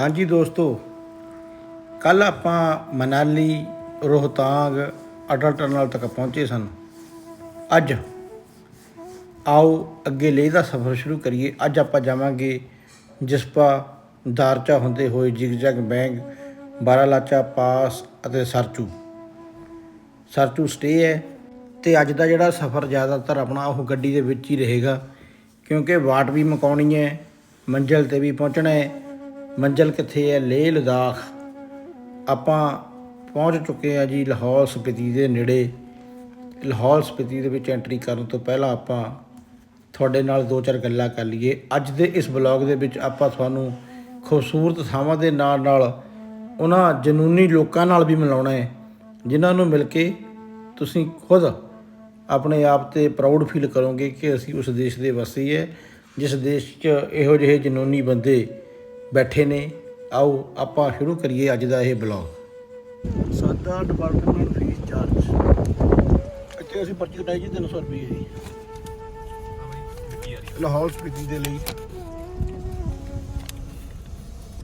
ਹਾਂਜੀ ਦੋਸਤੋ ਕੱਲ ਆਪਾਂ ਮਨਾਲੀ, ਰੋਹਤਾਂਗ ਅਟਲ ਟਨਲ ਤੱਕ ਪਹੁੰਚੇ ਸਨ। ਅੱਜ ਆਓ ਅੱਗੇ ਲੇਹ ਦਾ ਸਫ਼ਰ ਸ਼ੁਰੂ ਕਰੀਏ। ਅੱਜ ਆਪਾਂ ਜਾਵਾਂਗੇ ਜਿਸਪਾ ਦਾਰਚਾ ਹੁੰਦੇ ਹੋਏ ਜਿਗਜਗ ਬੈਂਗ, ਬਾਰਾਲਾਚਾ ਪਾਸ ਅਤੇ ਸਰਚੂ। ਸਰਚੂ ਸਟੇ ਹੈ ਤੇ ਅੱਜ ਦਾ ਜਿਹੜਾ ਸਫ਼ਰ ਜ਼ਿਆਦਾਤਰ ਆਪਣਾ ਉਹ ਗੱਡੀ ਦੇ ਵਿੱਚ ਹੀ ਰਹੇਗਾ, ਕਿਉਂਕਿ ਵਾਟ ਵੀ ਮਕਾਉਣੀ ਹੈ, ਮੰਜ਼ਿਲ ਤੇ ਵੀ ਪਹੁੰਚਣਾ ਹੈ। ਮੰਜ਼ਿਲ ਕਿੱਥੇ ਹੈ? ਲੇਹ ਲਦਾਖ। ਆਪਾਂ ਪਹੁੰਚ ਚੁੱਕੇ ਹਾਂ ਜੀ ਲਾਹੌਰ ਸਪੀਤੀ ਦੇ ਨੇੜੇ। ਲਾਹੌਰ ਸਪੀਤੀ ਦੇ ਵਿੱਚ ਐਂਟਰੀ ਕਰਨ ਤੋਂ ਪਹਿਲਾਂ ਆਪਾਂ ਤੁਹਾਡੇ ਨਾਲ ਦੋ ਚਾਰ ਗੱਲਾਂ ਕਰ ਲਈਏ। ਅੱਜ ਦੇ ਇਸ ਬਲੌਗ ਦੇ ਵਿੱਚ ਆਪਾਂ ਤੁਹਾਨੂੰ ਖੂਬਸੂਰਤ ਥਾਵਾਂ ਦੇ ਨਾਲ ਨਾਲ ਉਹਨਾਂ ਜਨੂਨੀ ਲੋਕਾਂ ਨਾਲ ਵੀ ਮਿਲਾਉਣਾ ਹੈ, ਜਿਨ੍ਹਾਂ ਨੂੰ ਮਿਲ ਕੇ ਤੁਸੀਂ ਖੁਦ ਆਪਣੇ ਆਪ ਤੇ ਪ੍ਰਾਊਡ ਫੀਲ ਕਰੋਗੇ ਕਿ ਅਸੀਂ ਉਸ ਦੇਸ਼ ਦੇ ਵਾਸੀ ਹੈ, ਜਿਸ ਦੇਸ਼ 'ਚ ਇਹੋ ਜਿਹੇ ਜਨੂਨੀ ਬੰਦੇ ਬੈਠੇ ਨੇ। ਆਓ, ਆਪਾਂ ਸ਼ੁਰੂ ਕਰੀਏ ਅੱਜ ਦਾ ਇਹ ਬਲੌਗ ਸਾਡਾ ਡਿਪਾਰਟਮੈਂਟ ਫੀਸ ਚਾਰਜ ਇੱਥੇ ਅਸੀਂ ਪਰਚੀ ਕਟਾਈ ਜੀ 300 ਰੁਪਏ ਜੀ ਲਾਹੌਰ ਸਪੀਤੀ ਦੇ ਲਈ।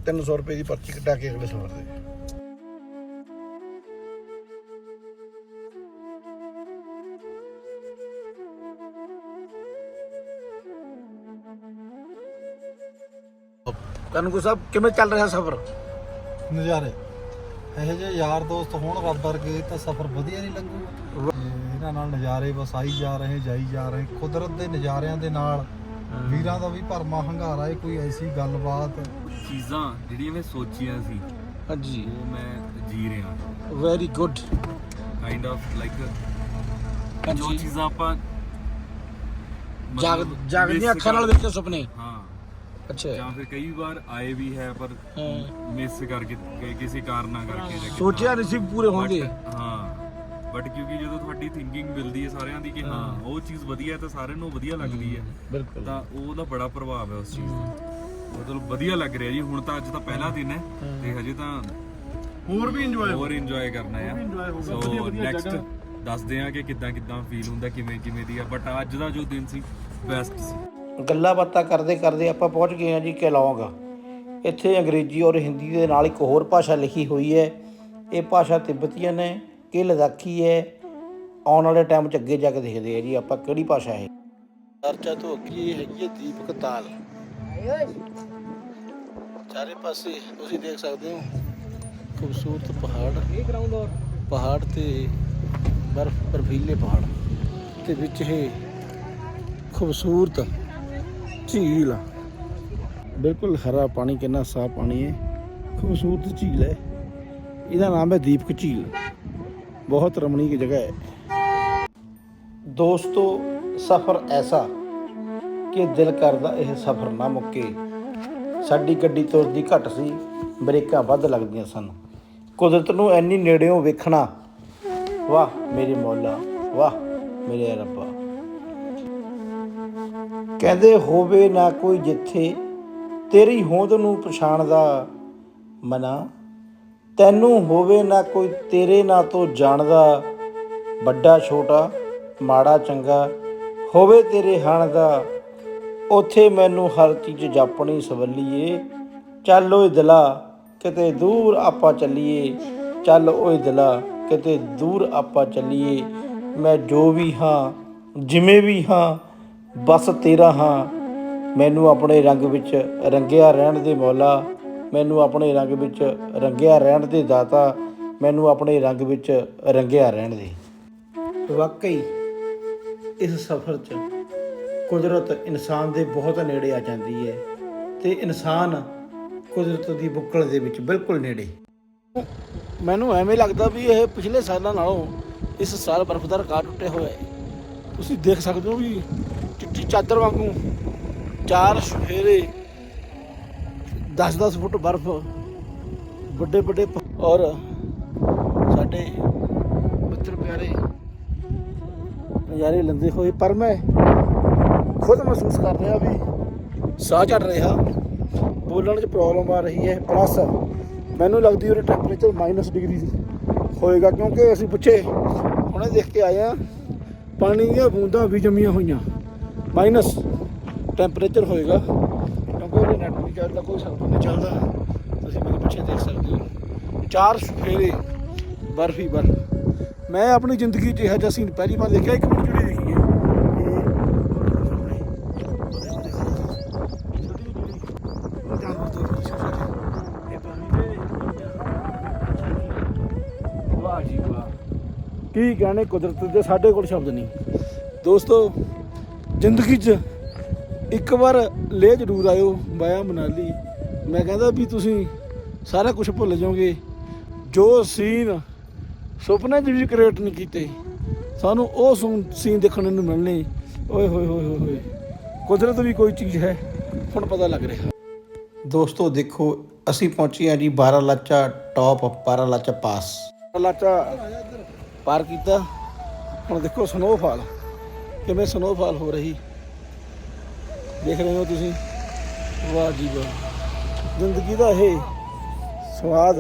300 ਰੁਪਏ ਦੀ ਪਰਚੀ ਕਟਾ ਕੇ ਅਗਲੇ ਸਫ਼ਰ ਦੇ। ਕਨਗੂ ਸਾਹਿਬ ਕਿਵੇਂ ਚੱਲ ਰਿਹਾ ਸਫ਼ਰ? ਨਜ਼ਾਰੇ। ਇਹੋ ਜਿਹੇ ਯਾਰ ਦੋਸਤ ਹੋਣ ਰੱਬ ਵਰਗੇ ਤਾਂ ਸਫ਼ਰ ਵਧੀਆ ਨਹੀਂ ਲੰਘੂਗਾ ਇਹਨਾਂ ਨਾਲ ਨਜ਼ਾਰੇ ਬਸ ਆਈ ਜਾ ਰਹੇ ਜਾਈ ਜਾ ਰਹੇ। ਕੁਦਰਤ ਦੇ ਨਜ਼ਾਰਿਆਂ ਦੇ ਨਾਲ ਵੀਰਾਂ ਦਾ ਵੀ ਭਰਮਾ ਹੰਗਾਰਾ ਹੈ ਕੋਈ ਐਸੀ ਗੱਲਬਾਤ। ਚੀਜ਼ਾਂ ਜਿਹੜੀਆਂ ਮੈਂ ਸੋਚੀਆਂ ਸੀ ਹਾਂਜੀ। ਉਹ ਮੈਂ ਜੀ ਰਿਹਾ। Very good kind of like ਜੋ। ਚੀਜ਼ਾਂ ਆਪਾਂ ਜਾਗ ਜਾਗਦੀਆਂ ਅੱਖਾਂ ਨਾਲ ਦੇਖੇ ਸੁਪਨੇ। ਹਾਂ। ਅੱਛਾ। ਜਾਂ ਫਿਰ ਕਈ ਵਾਰ ਆਏ ਵੀ ਹੈ ਪਰ। ਮਿਸ ਕਰਕੇ ਕਿ- ਕਿਸੇ ਕਾਰਨਾਂ ਕਰਕੇ ਜਾਂ। ਸੋਚਿਆ ਨਹੀਂ ਸੀ ਪੂਰੇ ਹੋਣਗੇ। But, ਹਾਂ। ਬਟ ਕਿਉਂਕਿ ਜਦੋਂ ਤੁਹਾਡੀ ਥਿੰਕਿੰਗ ਮਿਲਦੀ ਹੈ ਸਾਰਿਆਂ ਦੀ ਕਿ ਹਾਂ ਉਹ ਚੀਜ਼ ਵਧੀਆ ਹੈ ਤਾਂ ਸਾਰਿਆਂ ਨੂੰ ਵਧੀਆ ਲੱਗਦੀ ਹੈ। ਬਿਲਕੁਲ। ਤਾਂ ਉਹਦਾ ਬੜਾ ਪ੍ਰਭਾਵ ਹੈ ਉਸ ਚੀਜ਼ ਦਾ। ਮਤਲਬ ਵਧੀਆ ਲੱਗ ਰਿਹਾ ਜੀ ਹੁਣ ਤਾਂ ਅੱਜ ਤਾਂ ਪਹਿਲਾ ਦਿਨ ਹੈ ਤੇ ਹਜੇ ਤਾਂ ਹੋਰ ਵੀ ਇੰਜੋਏ ਹੋਰ ਇੰਜੋਏ ਕਰਨਾ ਆ। So next. ਦੱਸਦੇ ਆ ਕਿ ਕਿੱਦਾਂ ਕਿੱਦਾਂ ਫੀਲ ਹੁੰਦਾ ਕਿਵੇਂ ਕਿਵੇਂ ਦੀ ਆ। ਬਟ ਅੱਜ ਦਾ ਜੋ ਦਿਨ ਸੀ ਬੈਸਟ ਸੀ। ਗੱਲਾਂ ਬਾਤਾਂ ਕਰਦੇ ਕਰਦੇ ਆਪਾਂ ਪਹੁੰਚ ਗਏ ਹਾਂ ਜੀ ਕੈਲੋਂਗ। ਇੱਥੇ ਅੰਗਰੇਜ਼ੀ ਔਰ ਹਿੰਦੀ ਦੇ ਨਾਲ ਇੱਕ ਹੋਰ ਭਾਸ਼ਾ ਲਿਖੀ ਹੋਈ ਹੈ। ਇਹ ਭਾਸ਼ਾ ਤਿੱਬਤੀਅਨ ਹੈ ਕਿ ਲਦਾਖੀ ਹੈ। ਆਉਣ ਵਾਲੇ ਟਾਈਮ 'ਚ ਅੱਗੇ ਜਾ ਕੇ ਦੇਖਦੇ ਆ ਜੀ ਆਪਾਂ ਕਿਹੜੀ ਭਾਸ਼ਾ ਹੈ। ਚਰਚਾ ਤੋਂ ਅੱਗੇ ਹੈਗੀ ਹੈ ਦੀਪਕ ਤਾਲ। ਚਾਰੇ ਪਾਸੇ ਤੁਸੀਂ ਦੇਖ ਸਕਦੇ ਹੋ। ਖੂਬਸੂਰਤ ਪਹਾੜ। ਇਹ ਗਰਾਊਂਡ ਔਰ ਪਹਾੜ ਤੇ ਬਰਫ਼, ਬਰਫੀਲੇ ਪਹਾੜ। ਤੇ ਵਿੱਚ ਇਹ ਖੂਬਸੂਰਤ ਝੀਲ ਆ। ਬਿਲਕੁਲ ਹਰਾ ਪਾਣੀ, ਕਿੰਨਾ ਸਾਫ਼ ਪਾਣੀ ਹੈ। ਖੂਬਸੂਰਤ ਝੀਲ ਹੈ। ਇਹਦਾ ਨਾਮ ਹੈ ਦੀਪਕ ਝੀਲ। ਬਹੁਤ ਰਮਣੀਕ ਜਗ੍ਹਾ ਹੈ। ਦੋਸਤੋ, ਸਫ਼ਰ ਐਸਾ ਕਿ ਦਿਲ ਕਰਦਾ ਇਹ ਸਫ਼ਰ ਨਾ ਮੁੱਕੇ। ਸਾਡੀ ਗੱਡੀ ਤੁਰਦੀ ਘੱਟ ਸੀ, ਬ੍ਰੇਕਾਂ ਵੱਧ ਲੱਗਦੀਆਂ ਸਨ। ਕੁਦਰਤ ਨੂੰ ਇੰਨੀ ਨੇੜਿਓਂ ਵੇਖਣਾ, ਵਾਹ, ਮੇਰੇ ਮੌਲਾ, ਵਾਹ, ਮੇਰੇ ਰੱਬਾ। ਕਹਿੰਦੇ, ਹੋਵੇ ਨਾ ਕੋਈ ਜਿੱਥੇ ਤੇਰੀ ਹੋਂਦ ਨੂੰ ਪਛਾਣਦਾ ਮਨਾ, ਤੈਨੂੰ ਹੋਵੇ ਨਾ ਕੋਈ ਤੇਰੇ ਨਾਂ ਤੋਂ ਜਾਣਦਾ ਵੱਡਾ, ਛੋਟਾ, ਮਾੜਾ, ਚੰਗਾ, ਹੋਵੇ ਤੇਰੇ ਹਣ ਦਾ, ਉਥੇ ਮੈਨੂੰ ਹਰ ਚੀਜ਼ ਜਾਪਣੀ ਸਵੱਲੀਏ। ਚੱਲ ਓਏ ਦਿਲਾ, ਕਿਤੇ ਦੂਰ ਆਪਾਂ ਚੱਲੀਏ। ਚੱਲ ਓਏ ਦਿਲਾ, ਕਿਤੇ ਦੂਰ ਆਪਾਂ ਚੱਲੀਏ। ਮੈਂ ਜੋ ਵੀ ਹਾਂ, ਜਿਵੇਂ ਵੀ ਹਾਂ ਬਸ ਤੇਰਾ ਹਾਂ। ਮੈਨੂੰ ਆਪਣੇ ਰੰਗ ਵਿੱਚ ਰੰਗਿਆ ਰਹਿਣ ਦੇ ਮੌਲਾ। ਮੈਨੂੰ ਆਪਣੇ ਰੰਗ ਵਿੱਚ ਰੰਗਿਆ ਰਹਿਣ ਦੇ ਦਾਤਾ। ਮੈਨੂੰ ਆਪਣੇ ਰੰਗ ਵਿੱਚ ਰੰਗਿਆ ਰਹਿਣ ਦੇ। ਵਾਕਈ ਇਸ ਸਫ਼ਰ 'ਚ ਕੁਦਰਤ ਇਨਸਾਨ ਦੇ ਬਹੁਤ ਨੇੜੇ ਆ ਜਾਂਦੀ ਹੈ ਤੇ ਇਨਸਾਨ ਕੁਦਰਤ ਦੀ ਬੁੱਕਲ ਦੇ ਵਿੱਚ ਬਿਲਕੁਲ ਨੇੜੇ। ਮੈਨੂੰ ਐਵੇਂ ਲੱਗਦਾ ਵੀ ਇਹ ਪਿਛਲੇ ਸਾਲਾਂ ਨਾਲੋਂ ਇਸ ਸਾਲ ਬਰਫ਼ ਦਾ ਰਿਕਾਰਡ ਟੁੱਟਿਆ ਹੋਇਆ ਹੈ ਤੁਸੀਂ ਦੇਖ ਸਕਦੇ ਹੋ ਵੀ ਚਿੱਟੀ ਚਾਦਰ ਵਾਂਗੂ, ਚਾਰ ਸਫੇਰੇ 10-10 ਫੁੱਟ ਬਰਫ਼ ਵੱਡੇ ਵੱਡੇ ਔਰ ਸਾਡੇ ਮਿੱਤਰ ਪਿਆਰੇ, ਨਜ਼ਾਰੇ ਲੈਂਦੇ ਹੋਏ, ਪਰ ਮੈਂ ਖੁਦ ਮਹਿਸੂਸ ਕਰ ਰਿਹਾ ਵੀ ਸਾਹ ਚੜ ਰਿਹਾ, ਬੋਲਣ 'ਚ ਪ੍ਰੋਬਲਮ ਆ ਰਹੀ ਹੈ ਪਲੱਸ ਮੈਨੂੰ ਲੱਗਦੀ ਉਹ ਟੈਂਪਰੇਚਰ ਮਾਈਨਸ ਡਿਗਰੀ ਹੋਏਗਾ ਕਿਉਂਕਿ ਅਸੀਂ ਪੁੱਛੇ ਹੁਣੇ ਦੇਖ ਕੇ ਆਏ ਆ ਪਾਣੀ ਦੀਆਂ ਬੂੰਦਾਂ ਵੀ ਜੰਮੀਆਂ ਹੋਈਆਂ। ਮਾਈਨਸ ਟੈਂਪਰੇਚਰ ਹੋਏਗਾ ਕਿਉਂਕਿ ਉਹਦੇ ਨੈਟ ਨਹੀਂ ਚੱਲਦਾ ਕੋਈ ਸਰਵਰ ਨਹੀਂ ਚੱਲਦਾ। ਤੁਸੀਂ ਮੇਰੇ ਪਿੱਛੇ ਦੇਖ ਸਕਦੇ ਹੋ। ਚਾਰ ਸਫੇਰੇ ਬਰਫ ਹੀ ਬਰਫ। ਮੈਂ ਆਪਣੀ ਜ਼ਿੰਦਗੀ 'ਚ ਇਹੋ ਜਿਹਾ ਸੀਨ ਪਹਿਲੀ ਵਾਰ ਦੇਖਿਆ ਇੱਕ ਮਿੰਟ ਜਿਹੜੀ ਦੇਖੀ ਹੈ। ਕੀ ਕਹਿਣੇ ਕੁਦਰਤ ਦੇ? ਸਾਡੇ ਕੋਲ ਸ਼ਬਦ ਨਹੀਂ। ਦੋਸਤੋ ਜ਼ਿੰਦਗੀ 'ਚ ਇੱਕ ਵਾਰ ਲੇਹ ਜ਼ਰੂਰ ਆਇਓ ਬਾਇਆ ਮਨਾਲੀ। ਮੈਂ ਕਹਿੰਦਾ ਵੀ ਤੁਸੀਂ ਸਾਰਾ ਕੁਝ ਭੁੱਲ ਜਾਓਗੇ। ਜੋ ਸੀਨ ਸੁਪਨੇ 'ਚ ਵੀ ਕ੍ਰੀਏਟ ਨਹੀਂ ਕੀਤੇ ਸਾਨੂੰ ਉਹ ਸੀਨ ਦੇਖਣ ਨੂੰ ਮਿਲਣੇ। ਓਏ ਹੋਏ ਹੋਏ ਹੋਏ ਕੁਦਰਤ ਵੀ ਕੋਈ ਚੀਜ਼ ਹੈ ਹੁਣ ਪਤਾ ਲੱਗ ਰਿਹਾ। ਦੋਸਤੋ ਦੇਖੋ ਅਸੀਂ ਪਹੁੰਚੇ ਹਾਂ ਜੀ ਬਾਰਾਲਾਚਾ ਟੌਪ ਬਾਰਾਲਾਚਾ ਪਾਸ ਲਾਚਾ ਪਾਰ ਕੀਤਾ। ਹੁਣ ਦੇਖੋ ਸਨੋਫਾਲ ਕਿਵੇਂ ਸਨੋਫਾਲ ਹੋ ਰਹੀ? ਦੇਖ ਰਹੇ ਹੋ ਤੁਸੀਂ? ਵਾਹ ਜੀ ਵਾਹ। ਜ਼ਿੰਦਗੀ ਦਾ ਇਹ ਸਵਾਦ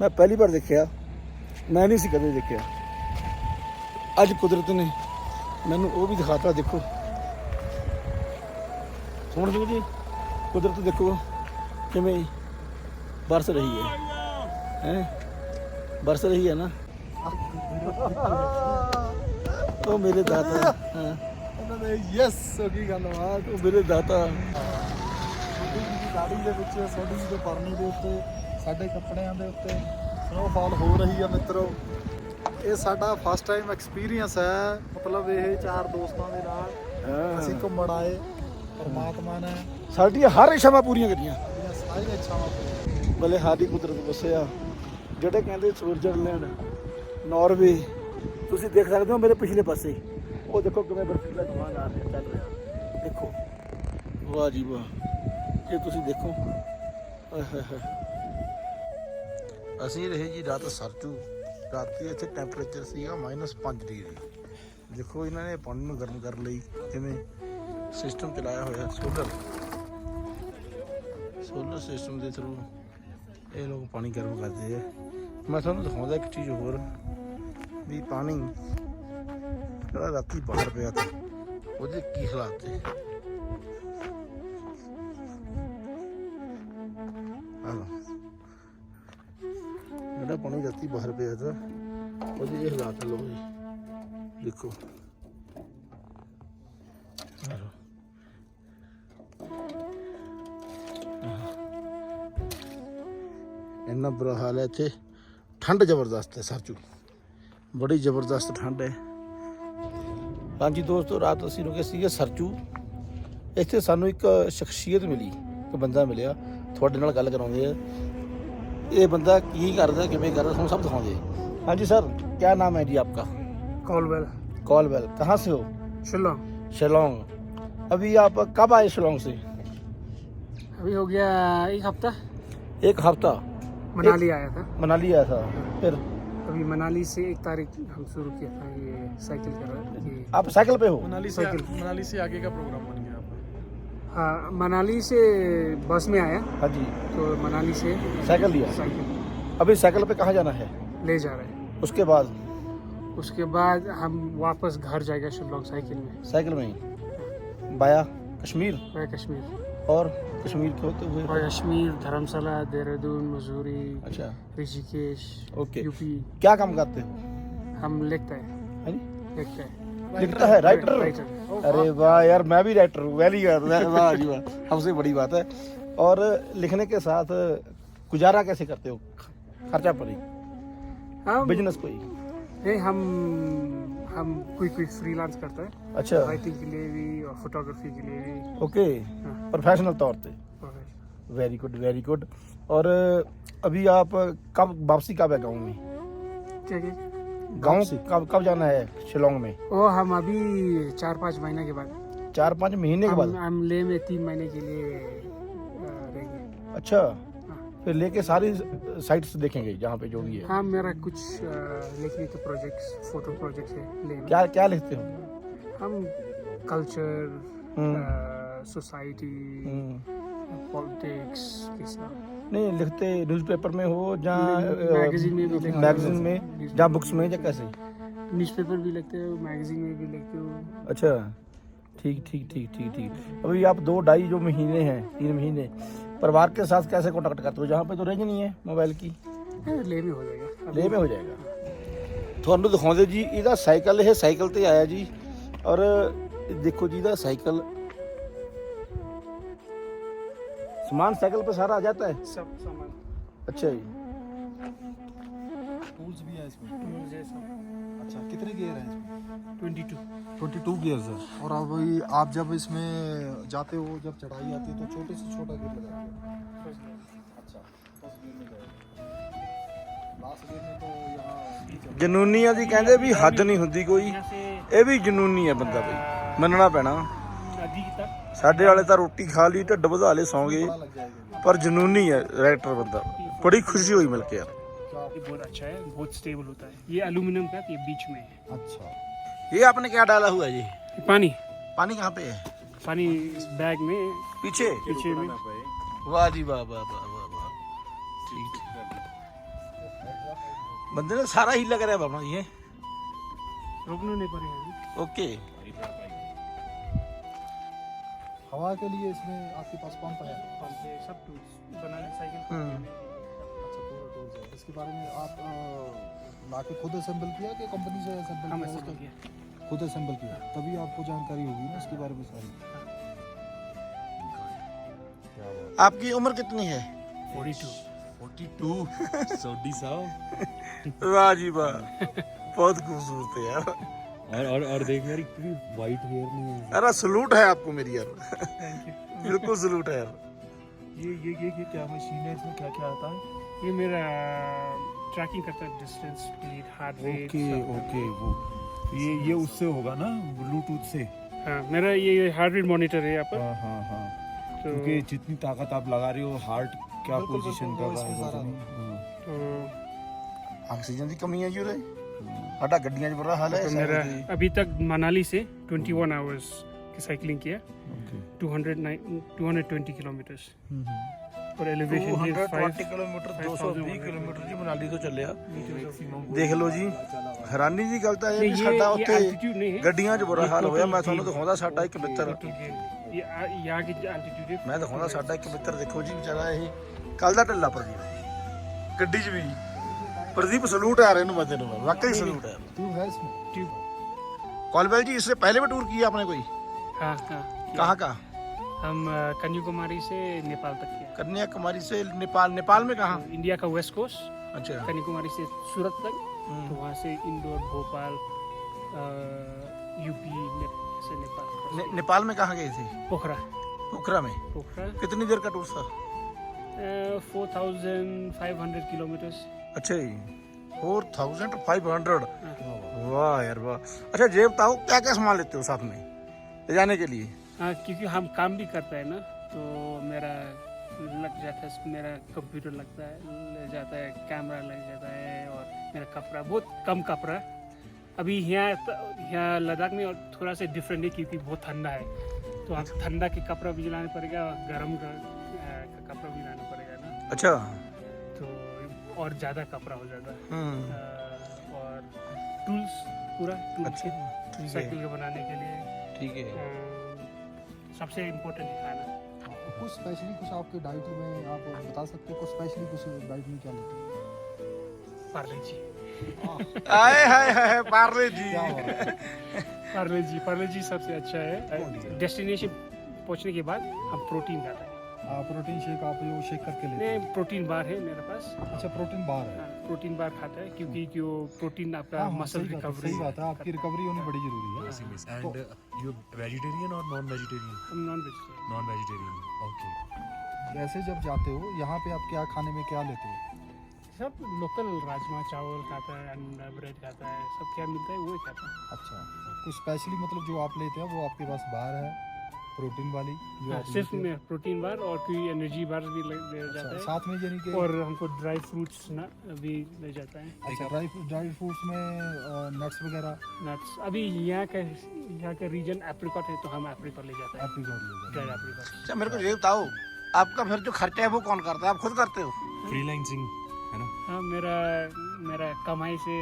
ਮੈਂ ਪਹਿਲੀ ਵਾਰ ਦੇਖਿਆ। ਮੈਂ ਨਹੀਂ ਸੀ ਕਦੇ ਦੇਖਿਆ। ਅੱਜ ਕੁਦਰਤ ਨੇ ਮੈਨੂੰ ਉਹ ਵੀ ਦਿਖਾਤਾ, ਦੇਖੋ। ਸੁਣ ਜੀ ਜੀ, ਕੁਦਰਤ ਦੇਖੋ ਕਿਵੇਂ ਬਰਸ ਰਹੀ ਹੈ। ਹੈ? ਬਰਸ ਰਹੀ ਹੈ ਨਾ। ਉਹ ਮੇਰੇ ਦਾਤਾ। ਹਾਂ ਉਹਨਾਂ ਦੇ ਯੈਸ ਹੋ ਗਈ ਗੱਲਬਾਤ ਉਹ ਮੇਰੇ ਦਾਤਾ। ਗਾੜੀ ਦੇ ਵਿੱਚ ਛੋਟੀ ਜਿਹੀ ਪਰਨੀ ਦੇ ਉੱਤੇ ਸਾਡੇ ਕੱਪੜਿਆਂ ਦੇ ਉੱਤੇ ਸਨੋਫਾਲ ਹੋ ਰਹੀ ਆ ਮਿੱਤਰੋ। ਇਹ ਸਾਡਾ ਫਸਟ ਟਾਈਮ ਐਕਸਪੀਰੀਅੰਸ ਹੈ। ਮਤਲਬ ਇਹ ਚਾਰ ਦੋਸਤਾਂ ਦੇ ਨਾਲ ਅਸੀਂ ਘੁੰਮਣ ਆਏ। ਪਰਮਾਤਮਾ ਨੇ ਸਾਡੀਆਂ ਹਰ ਇੱਛਾਵਾਂ ਪੂਰੀਆਂ ਕਰੀਆਂ ਸਾਰੀਆਂ ਇੱਛਾਵਾਂ ਪੂਰੀਆਂ ਭਲੇ ਸਾਡੀ ਕੁਦਰਤ ਵਸਿਆ ਜਿਹੜੇ ਕਹਿੰਦੇ ਸਵਿਟਜ਼ਰਲੈਂਡ ਨਾਰਵੇ ਤੁਸੀਂ ਦੇਖ ਸਕਦੇ ਹੋ ਮੇਰੇ ਪਿਛਲੇ ਪਾਸੇ। ਉਹ ਦੇਖੋ ਕਿਵੇਂ ਬਰਫੀਲਾ ਧੂਆਂ ਆ ਚੱਲ ਰਿਹਾ। ਦੇਖੋ। ਵਾਹ ਜੀ ਵਾਹ। ਇਹ ਤੁਸੀਂ ਦੇਖੋ। ਅਸੀਂ ਰਹੇ ਜੀ ਰਾਤ ਸਰਚੂ ਰਾਤੀ ਇੱਥੇ ਟੈਂਪਰੇਚਰ ਸੀਗਾ -5 ਡਿਗਰੀ ਦੇਖੋ ਇਹਨਾਂ ਨੇ ਪਾਣੀ ਨੂੰ ਗਰਮ ਕਰਨ ਲਈ, ਕਿਵੇਂ ਸਿਸਟਮ ਚਲਾਇਆ ਹੋਇਆ ਸੋਲਰ ਸੋਲਰ ਸਿਸਟਮ ਦੇ ਥਰੂ ਇਹ ਲੋਕ ਪਾਣੀ ਗਰਮ ਕਰਦੇ ਆ। ਮੈਂ ਤੁਹਾਨੂੰ ਦਿਖਾਉਂਦਾ ਇੱਕ ਚੀਜ਼ ਹੋਰ। ਵੀ ਪਾਣੀ। ਜਿਹੜਾ ਰਾਤੀ ਬਾਹਰ ਪਿਆ ਤਾ। ਉਹਦੇ ਕੀ ਹਾਲਾਤ ਹਲੋ ਜਿਹੜਾ ਪਾਣੀ ਰਾਤੀ ਬਾਹਰ ਪਿਆ ਤਾ ਉਹਦੇ ਇਹ ਹਾਲਾਤ ਲੋ ਜੀ। ਦੇਖੋ। ਇੰਨਾ ਬੁਰਾ ਹਾਲ ਹੈ ਇੱਥੇ। ਠੰਡ ਜ਼ਬਰਦਸਤ ਹੈ ਸਰਚੂ ਬੜੀ ਜ਼ਬਰਦਸਤ ਠੰਡ ਹੈ ਹਾਂਜੀ ਦੋਸਤੋ ਰਾਤ ਅਸੀਂ ਰੁਕੇ ਸੀਗੇ ਸਰਚੂ ਇੱਥੇ ਸਾਨੂੰ ਇੱਕ ਸ਼ਖਸੀਅਤ ਮਿਲੀ ਇੱਕ ਬੰਦਾ ਮਿਲਿਆ ਤੁਹਾਡੇ ਨਾਲ ਗੱਲ ਕਰਾਉਂਦੇ ਆ ਇਹ ਬੰਦਾ ਕੀ ਕਰਦਾ ਕਿਵੇਂ ਕਰਦਾ ਤੁਹਾਨੂੰ ਸਭ ਦਿਖਾਉਂਦੇ ਆ ਹਾਂਜੀ ਸਰ ਕੀ ਨਾਮ ਹੈ ਜੀ ਆਪਕਾ कॉलवेल कॉलवेल कहाँ से हो शिलोंग शिलोंग अभी आप कब आए शिलोंग से अभी हो गया एक हफ्ता एक हफ्ता मनाली आया था मनाली आया था फिर अभी मनाली से एक तारीख हम शुरू किया था ये साइकिल कर रहा ये आप साइकिल पे हो? मनाली से साइकिल। मनाली से आगे का प्रोग्राम बन गया आपका। हाँ मनाली से बस में आया। हाँ जी। तो मनाली से साइकिल लिया? साइकिल। अभी साइकिल पे कहाँ जाना है? ले जा रहे हैं। उसके बाद? उसके बाद हम वापस घर जाएगा शिलोंग साइकिल में। साइकिल में ही? बाया? कश्मीर? बाया कश्मीर। और कश्मीर के होते हुए? और कश्मीर धर्मशाला देहरादून मसूरी अच्छा। ऋषिकेश ओके। यूपी। क्या काम करते हो? हम लिखते हैं। हाँ लिखते हैं। लिखता है राइटर राइटर अरे वाह यार मैं भी राइटर हूँ गुड वाह जी वाह हमसे बड़ी बात है। और लिखने के साथ गुजारा कैसे करते हो? खर्चा पड़ी। बिज़नेस कोई? नहीं हम हम कोई कोई फ्रीलांस करता है। अच्छा। राइटिंग के लिए भी और फोटोग्राफी के लिए भी। ओके हाँ। प्रोफेशनल तौर पे। वेरी गुड वेरी गुड और अभी आप कब वापसी कब है गाँव में? क्या क्या? गाँव कब कब जाना है शिलोंग में? वो हम अभी चार पाँच महीने के बाद। चार पाँच महीने के बाद? हम ले में तीन महीने के लिए रहेंगे। अच्छा। हाँ। फिर लेके सारी साइट्स देखेंगे जहाँ पे जो भी है। हाँ मेरा कुछ लिखने के प्रोजेक्ट्स फ़ोटो प्रोजेक्ट्स है क्या क्या लिखते हो? हम कल्चर। सोसाइटी। पॉलिटिक्स नहीं लिखते न्यूज़पेपर में हो जहाँ मैगजीन में मैगजीन में जहाँ बुक्स में। या कैसे? न्यूज़पेपर भी लिखते हो मैगजीन में भी लिखते हो। अच्छा। ठीक ठीक ठीक ठीक ठीक अभी आप दो ढाई जो महीने हैं तीन महीने परिवार के साथ कैसे कांटेक्ट करते हो जहाँ पे तो रेंज नहीं है मोबाइल की हाँ, ले में हो जाएगा ਲੇ में हो जाएगा ਤੁਹਾਨੂੰ ਦਿਖਾਉਂਦੇ ਜੀ ਇਹਦਾ ਸਾਈਕਲ ਇਹ ਸਾਈਕਲ ਤੇ ਆਇਆ ਜੀ ਔਰ ਦੇਖੋ ਜੀ ਇਹਦਾ ਸਾਈਕਲ ਸਮਾਨ ਸਾਈਕਲ पे सारा आ जाता है सब सामान अच्छा जी टूल्स भी है इसमें जैसा अच्छा कितने गियर हैं इसमें twenty two twenty two gears है और अब ये आप जब इसमें जाते हो जब चढ़ाई आती है तो छोटे से छोटा गियर लगाते हो अच्छा दस गियर में जाएगा लास्ट गियर में तो यहाँ ਜਨੂਨੀਆਂ ਦੀ ਕਹਿੰਦੇ ਵੀ ਹੱਦ ਨਹੀਂ ਹੁੰਦੀ ਕੋਈ यहाँ से ਇਹ ਵੀ ਜਨੂਨੀ ਹੈ ਬੰਦਾ ਬਈ ਮੰਨਣਾ ਪੈਣਾ नदी तक ਸਾਡੇ ਵਾਲੇ ਤਾਂ ਰੋਟੀ ਖਾ ਲਈ ਢਿੱਡ ਵਧਾ ਲਏ ਸੌਂ ਗਏ बड़ा लग जाएगा ਪਰ ਜਨੂਨੀ ਹੈ ਰਾਈਟਰ ਬੰਦਾ ਬੜੀ ਖੁਸ਼ੀ ਹੋਈ ਮਿਲ ਕੇ ਯਾਰ ये बहुत अच्छा है बहुत स्टेबल होता है। ये एल्यूमिनियम का ये बीच में है। अच्छा। ये आपने क्या डाला हुआ है जी? पानी। पानी कहाँ पे है? पानी इस बैग में पीछे? पीछे में। वाह जी वाह वाह वाह वाह वाह। बंदे ने सारा ही लग रहा है बाबा ये। रोकना नहीं पड़ेगा ओके। हवा के लिए इसमें आपके पास पंप है? पंप है, सब टूल्स बनाने साइकिल इसके बारे में आप लाके खुद असेंबल किया कि कंपनी से असेंबल किया किया। खुद असेंबल किया। तभी आपको जानकारी होगी ना इसके बारे में सारी। आपकी उम्र कितनी है? फोर्टी टू फोर्टी टू सौडी साहब। वाह जी वाह बहुत खूबसूरत है यार। और और और देख यार इतनी वाइट हेयर नहीं है। अरे सलूट है आपको मेरी यार। बिल्कुल सलूट है यार। ये ये ये ये क्या मशीन है? इसमें क्या क्या आता है? ये मेरा ट्रैकिंग करता है distance speed heart rate okay okay वो। ये ये उससे होगा ना ब्लूटूथ से? हाँ मेरा ये हार्ट रेट मॉनिटर है यहाँ पर। हाँ हाँ हाँ। तो क्योंकि जितनी ताकत आप लगा रहे हो हार्ट क्या पोजीशन कर रहा है तो ऑक्सीजन हाँ। तो की कमी है यूरे हटा गड्डियाँ जो रहा हाल है तो मेरा अभी तक मनाली से 21 आवर्स की साइकिलिंग किया। 200 220 किलोमीटर्स और एलिवेशन है 220 ਕਿਲੋਮੀਟਰ 220 ਕਿਲੋਮੀਟਰ ਜੀ ਮਨਾਲੀ ਤੋਂ ਚੱਲਿਆ ਦੇਖ ਲਓ ਜੀ ਹੈਰਾਨੀ ਦੀ ਗੱਲ ਤਾਂ ਇਹ नहीं, ਵੀ ये ਸਾਡਾ ये ਉੱਥੇ altitude नहीं है ਗੱਡੀਆਂ 'ਚ ਬੁਰਾ ये ਹਾਲ ਹੋਇਆ total ਮੈਂ ਤੁਹਾਨੂੰ gain- ਦਿਖਾਉਂਦਾ ਸਾਡਾ ਇੱਕ ਮਿੱਤਰ total gain। ये आ- यहाँ की altitude है ਮੈਂ ਦਿਖਾਉਂਦਾ ਸਾਡਾ ਇੱਕ ਮਿੱਤਰ ਦੇਖੋ ਜੀ ਵਿਚਾਰਾ ਇਹ ਕੱਲ ਦਾ ਢਿੱਲਾ ਪ੍ਰਦੀਪ ਗੱਡੀ 'ਚ ਵੀ प्रदीप सलूट है यार इन बंदे नु वाकई सलूट है ट्यूब है इसमें ट्यूब कॉलबेल जी इससे पहले भी टूर किया आपने कोई हाँ हाँ कहाँ का हम कन्याकुमारी से नेपाल तक किया कन्याकुमारी से नेपाल नेपाल में कहाँ? इंडिया का वेस्ट कोस्ट। अच्छा। कन्याकुमारी से सूरत तक। तो वहाँ से इंदौर भोपाल यूपी ने, से नेपाल। ने, नेपाल में कहाँ गए थे? पोखरा। पोखरा में? पोखरा। कितनी देर का टूर था? Four thousand five hundred kilometres अच्छा जी। फोर थाउज़ेंड फाइव हंड्रेड वाह यार वाह। अच्छा जेब बताओ क्या क्या सामान लेते हो साथ में? ले जाने के लिए? हाँ क्योंकि हम काम भी करते हैं ना तो मेरा लग जाता है मेरा कंप्यूटर लगता है ले जाता है कैमरा लग जाता है और मेरा कपड़ा बहुत कम कपड़ा अभी यहाँ यहाँ लद्दाख में और थोड़ा सा डिफरेंट है क्योंकि बहुत ठंडा है। तो आप ठंडा के कपड़ा भी लाना पड़ेगा और गर्म का, कपड़ा भी लाना पड़ेगा ना। अच्छा। तो और ज़्यादा कपड़ा हो जाता है हम्म और टूल्स पूरा टूल्स अच्छा साइकिल के बनाने के लिए। ठीक है। सबसे इम्पोर्टेंट है खाना कुछ स्पेशली कुछ आपके डाइट में आप बता सकते हो कुछ स्पेशली कुछ डाइट में क्या लेते हो? पार्ले जी। आए हाय हाय पार्ले जी। है? पार्ले जी पार्ले जी सबसे अच्छा है। डेस्टिनेशन पहुँचने के बाद हम प्रोटीन खाते हैं। हाँ, प्रोटीन शेक आप जो शेक करके लेते नहीं प्रोटीन बार है मेरे पास। अच्छा प्रोटीन बार है। हाँ, प्रोटीन बार खाता है क्योंकि जो प्रोटीन आपका हाँ, हाँ, मसल बात है, रिकवरी सही बात है आपकी रिकवरी होनी बड़ी ज़रूरी है। एंड यू वेजिटेरियन और नॉन वेजिटेरियन हम non vegetarian non vegetarian okay वैसे जब जाते हो यहाँ पे आप क्या खाने में क्या लेते हो? सब लोकल राजमा चावल खाता है अंडा ब्रेड खाता है सब क्या मिलता है वही खाता है। अच्छा कुछ स्पेशली मतलब जो आप लेते हैं वो आपके पास बाहर है? प्रोटीन वाली जो हाँ, सिर्फ़ में प्रोटीन बार और कोई एनर्जी बार भी ले ले अच्छा, जाता है। साथ में यानी कि और हमको ड्राई फ्रूट्स ना भी ले जाता है। अच्छा ड्राई ड्राई फ्रूट्स में नट्स वगैरह? नट्स अभी यहाँ का यहाँ का रीजन एप्रिकॉट है तो हम एप्रिकॉट ले जाते हैं। एप्रीकॉट ले जाते ड्राई एप्रिकॉट अच्छा मेरे को ये बताओ आपका फिर जो खर्चा है वो कौन करता है? आप खुद करते हो? फ्रीलांसिंग है ना? हाँ मेरा मेरा कमाई से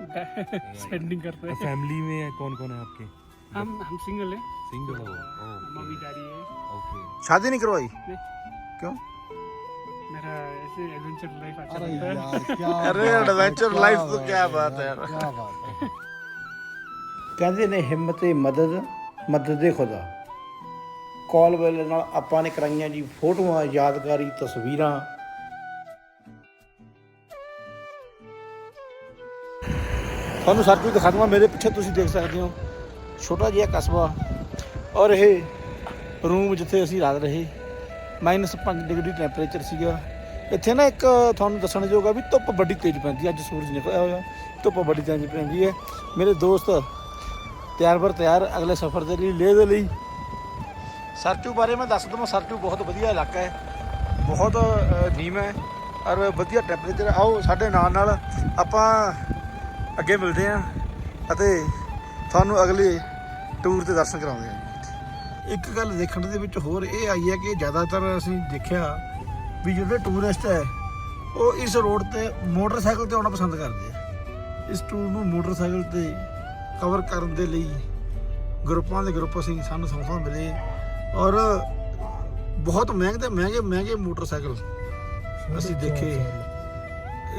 स्पेंडिंग करते हैं। फैमिली में कौन कौन है आपके? हम हम सिंगल हैं ਸਿੰਗਲ ਹੋ मम्मी डैडी है ਓਕੇ ਸ਼ਾਦੀ ਨਹੀਂ ਕਰਵਾਈ नहीं, ਕਿਉਂ मेरा ऐसे एडवेंचर लाइफ अच्छा अरे लगता है यार क्या अरे बात है, adventure क्या life तो बात क्या है बात है यार, क्या बात है ਕਹਿੰਦੇ ਨੇ ਹਿੰਮਤ ਏ ਮਦਦ ਮਦਦ ਦੇ ਖੁਦਾ ਕਾਲ ਵੇਲੇ ਨਾਲ ਆਪਾਂ ਨੇ ਕਰਾਈਆਂ ਜੀ ਫੋਟੋਆਂ ਯਾਦਗਾਰੀ ਤਸਵੀਰਾਂ ਤੁਹਾਨੂੰ ਸਰ ਕੁਝ ਦਿਖਾ ਦਵਾਂ ਮੇਰੇ ਪਿੱਛੇ ਤੁਸੀਂ ਦੇਖ ਸਕਦੇ ਹੋ ਛੋਟਾ ਜਿਹਾ ਕਸਬਾ ਔਰ ਇਹ ਰੂਮ ਜਿੱਥੇ ਅਸੀਂ ਰਾਤ ਰਹੇ -5 ਡਿਗਰੀ ਟੈਂਪਰੇਚਰ ਸੀਗਾ। ਇੱਥੇ ਨਾ ਇੱਕ ਤੁਹਾਨੂੰ ਦੱਸਣ ਜੋਗਾ ਵੀ ਧੁੱਪ ਬੜੀ ਤੇਜ਼ ਪੈਂਦੀ ਅੱਜ ਸੂਰਜ ਨਿਕਲਿਆ ਹੋਇਆ, ਧੁੱਪ ਬੜੀ ਤੇਜ਼ ਪੈਂਦੀ ਹੈ ਮੇਰੇ ਦੋਸਤ ਤਿਆਰ ਬਰ ਤਿਆਰ ਅਗਲੇ ਸਫ਼ਰ ਦੇ ਲਈ, ਲੇਹ ਦੇ ਲਈ। ਸਰਚੂ ਬਾਰੇ ਮੈਂ ਦੱਸ ਦਵਾਂ, ਸਰਚੂ ਬਹੁਤ ਵਧੀਆ ਇਲਾਕਾ ਹੈ, ਬਹੁਤ ਨੀਮ ਹੈ ਔਰ ਵਧੀਆ ਟੈਂਪਰੇਚਰ ਆਓ ਸਾਡੇ ਨਾਲ ਨਾਲ ਆਪਾਂ ਅੱਗੇ ਮਿਲਦੇ ਹਾਂ ਅਤੇ ਤੁਹਾਨੂੰ ਅਗਲੇ ਟੂਰ ਤੇ ਦਰਸ਼ਨ ਕਰਾਉਂਦੇ ਹਾਂ ਇੱਕ ਗੱਲ ਦੇਖਣ ਦੇ ਵਿੱਚ ਹੋਰ ਇਹ ਆਈ ਹੈ ਕਿ ਜ਼ਿਆਦਾਤਰ ਅਸੀਂ ਦੇਖਿਆ ਵੀ ਜਿਹੜੇ ਟੂਰਿਸਟ ਹੈ, ਉਹ ਇਸ ਰੋਡ ਤੇ ਮੋਟਰਸਾਈਕਲ ਤੇ ਆਉਣਾ ਪਸੰਦ ਕਰਦੇ ਆ। ਇਸ ਟੂਰ ਨੂੰ ਮੋਟਰਸਾਈਕਲ ਤੇ ਕਵਰ ਕਰਨ ਦੇ ਲਈ ਗਰੁੱਪਾਂ ਦੇ ਗਰੁੱਪ ਅਸੀਂ ਸਾਨੂੰ ਸੰਸਥਾ ਮਿਲੇ ਔਰ ਬਹੁਤ ਮਹਿੰਗੇ ਮਹਿੰਗੇ ਮਹਿੰਗੇ ਮੋਟਰਸਾਈਕਲ ਅਸੀਂ ਦੇਖੇ।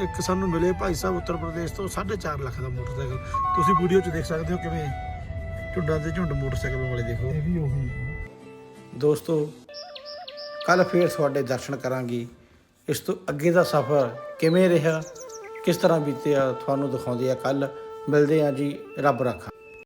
ਇੱਕ ਸਾਨੂੰ ਮਿਲੇ ਭਾਈ ਸਾਹਿਬ ਉੱਤਰ ਪ੍ਰਦੇਸ਼ ਤੋਂ 4.5 ਲੱਖ ਦਾ ਮੋਟਰਸਾਈਕਲ। ਤੁਸੀਂ ਵੀਡੀਓ 'ਚ ਦੇਖ ਸਕਦੇ ਹੋ ਕਿਵੇਂ ਝੁੰਡਾਂ ਦੇ ਝੁੰਡ ਮੋਟਰਸਾਈਕਲ ਵਾਲੇ ਦੇਖੋ। ਇਹ ਵੀ ਉਹੀ ਦੋਸਤੋ ਕੱਲ ਫੇਰ ਤੁਹਾਡੇ ਦਰਸ਼ਨ ਕਰਾਂਗੇ। ਇਸ ਤੋਂ ਅੱਗੇ ਦਾ ਸਫ਼ਰ ਕਿਵੇਂ ਰਿਹਾ ਕਿਸ ਤਰ੍ਹਾਂ ਬੀਤਿਆ ਤੁਹਾਨੂੰ ਦਿਖਾਉਂਦੇ ਆ ਕੱਲ। ਮਿਲਦੇ ਆ ਜੀ ਰੱਬ ਰਾਖਾ।